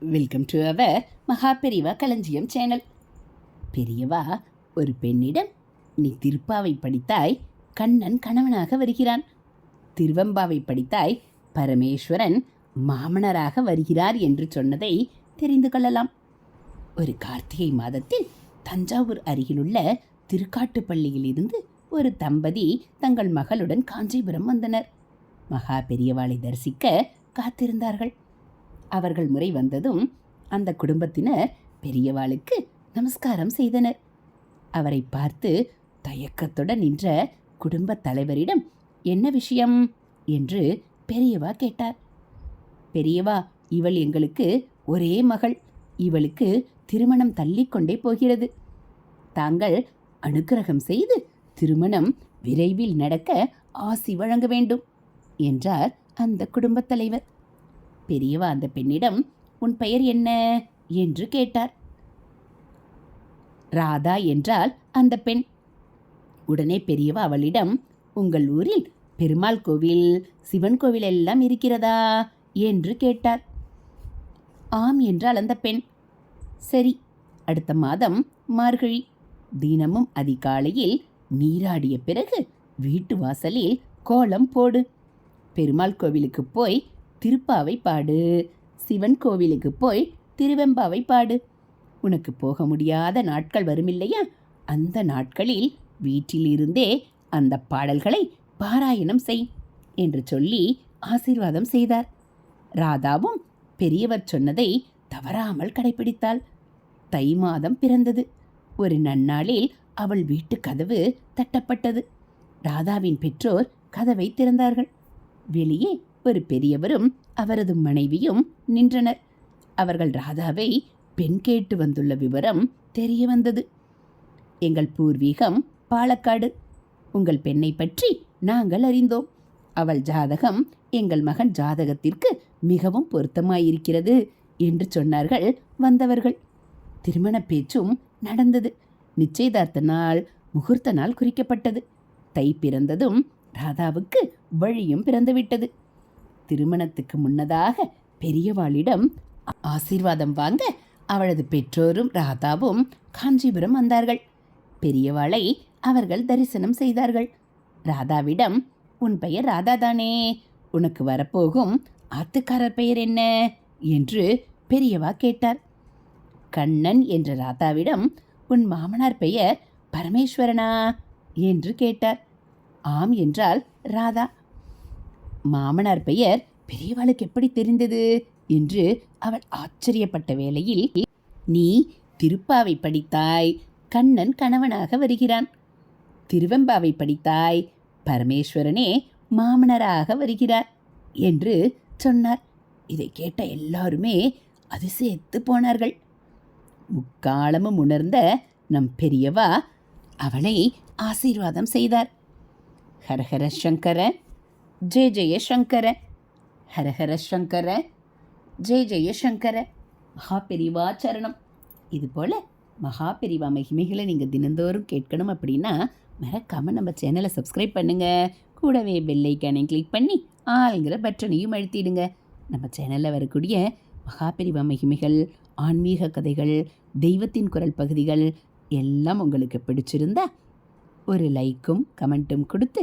Welcome to our மகா பெரியவா களஞ்சியம் சேனல் பெரியவா ஒரு பெண்ணிடம் நீ திருப்பாவை படித்தாய் கண்ணன் கணவனாக வருகிறான். திருவம்பாவை படித்தாய் பரமேஸ்வரன் மாமனராக வருகிறார் என்று சொன்னதை தெரிந்து கொள்ளலாம். ஒரு கார்த்திகை மாதத்தில் தஞ்சாவூர் அருகிலுள்ள திருக்காட்டுப்பள்ளியில் பள்ளியிலிருந்து ஒரு தம்பதி தங்கள் மகளுடன் காஞ்சிபுரம் வந்தனர். மகா பெரியவாளை தரிசிக்க காத்திருந்தார்கள். அவர்கள் முறை வந்ததும் அந்த குடும்பத்தினர் பெரியவாளுக்கு நமஸ்காரம் செய்தனர். அவரை பார்த்து தயக்கத்துடன் நின்ற குடும்பத் தலைவரிடம் என்ன விஷயம்? என்று பெரியவா கேட்டார். பெரியவா இவள் எங்களுக்கு ஒரே மகள். இவளுக்கு திருமணம் தள்ளிக்கொண்டே போகிறது. தாங்கள் அனுக்கிரகம் செய்து திருமணம் விரைவில் நடக்க ஆசி வழங்க வேண்டும் என்றார் அந்த குடும்பத் தலைவர். பெரியவா அந்த பெண்ணிடம் உன் பெயர் என்ன? என்று கேட்டார். ராதா என்றால் அந்த பெண். உடனே பெரியவா அவளிடம் உங்கள் ஊரில் பெருமாள் கோவில் சிவன் கோவில் எல்லாம் இருக்கிறதா? என்று கேட்டார். ஆம் என்றால் அந்த பெண். சரி. அடுத்த மாதம் மார்கழி. தினமும் அதிகாலையில் நீராடிய பிறகு வீட்டு வாசலில் கோலம் போடு. பெருமாள் கோவிலுக்கு போய் திருப்பாவை பாடு. சிவன் கோவிலுக்கு போய் திருவெம்பாவை பாடு. உனக்கு போக முடியாத நாட்கள் வருமில்லையா? அந்த நாட்களில் வீட்டிலிருந்தே அந்த பாடல்களை பாராயணம் செய் என்று சொல்லி ஆசீர்வாதம் செய்தார். ராதாவும் பெரியவர் சொன்னதை தவறாமல் கடைபிடித்தாள் தை மாதம் பிறந்தது. ஒரு நன்னாளில் அவள் வீட்டு கதவு தட்டப்பட்டது. ராதாவின் பெற்றோர் கதவை திறந்தார்கள். வெளியே ஒரு பெரியவரும் அவரது மனைவியும் நின்றனர். அவர்கள் ராதாவை பெண் கேட்டு வந்துள்ள விவரம் தெரிய வந்தது. எங்கள் பூர்வீகம் பாலக்காடு. உங்கள் பெண்ணை பற்றி நாங்கள் அறிந்தோம். அவள் ஜாதகம் எங்கள் மகன் ஜாதகத்திற்கு மிகவும் பொருத்தமாயிருக்கிறது என்று சொன்னார்கள் வந்தவர்கள். திருமண பேச்சும் நடந்தது. நிச்சயதார்த்த நாள் முகூர்த்த நாள் குறிக்கப்பட்டது. தை பிறந்ததும் ராதாவுக்கு வழியும் பிறந்துவிட்டது. திருமணத்துக்கு முன்னதாக பெரியவாளிடம் ஆசீர்வாதம் வாங்க அவளது பெற்றோரும் ராதாவும் காஞ்சிபுரம் வந்தார்கள். பெரியவாளை அவர்கள் தரிசனம் செய்தார்கள். ராதாவிடம் உன் பெயர் ராதா தானே உனக்கு வரப்போகும் ஆத்துக்காரர் பெயர் என்ன? என்று பெரியவா கேட்டார். கண்ணன் என்ற ராதாவிடம் உன் மாமனார் பெயர் பரமேஸ்வரனா? என்று கேட்டார். ஆம் என்றால் ராதா. மாமனார் பெயர் பெரியவாளுக்கு எப்படி தெரிந்தது? என்று அவள் ஆச்சரியப்பட்ட வேளையில் நீ திருப்பாவை படித்தாய் கண்ணன் கணவனாக வருகிறான். திருவெம்பாவை படித்தாய் பரமேஸ்வரனே மாமனராக வருகிறார் என்று சொன்னார். இதை கேட்ட எல்லாருமே அதிசயத்து போனார்கள். முக்காலமும் உணர்ந்த நம் பெரியவா அவளை ஆசீர்வாதம் செய்தார். ஹரஹர சங்கர ஜெய ஜெயசங்கர ஹரஹர சங்கர ஜெய ஜெய மகாபெரிவா மகா பெரிவா சரணம். இது போல் மகா பெரிவா மகிமைகளை நீங்கள் தினந்தோறும் கேட்கணும் அப்படின்னா மறக்காமல் நம்ம சேனலை சப்ஸ்கிரைப் பண்ணுங்கள் கூடவே பெல்லைக்கானை கிளிக் பண்ணி ஆளுங்கிற பட்டனையும் அழுத்திடுங்க. நம்ம சேனலில் வரக்கூடிய மகாபெரிவா மகிமைகள் ஆன்மீக கதைகள் தெய்வத்தின் குரல் பகுதிகள் எல்லாம் உங்களுக்கு பிடிச்சிருந்தா ஒரு லைக்கும் கமெண்ட்டும் கொடுத்து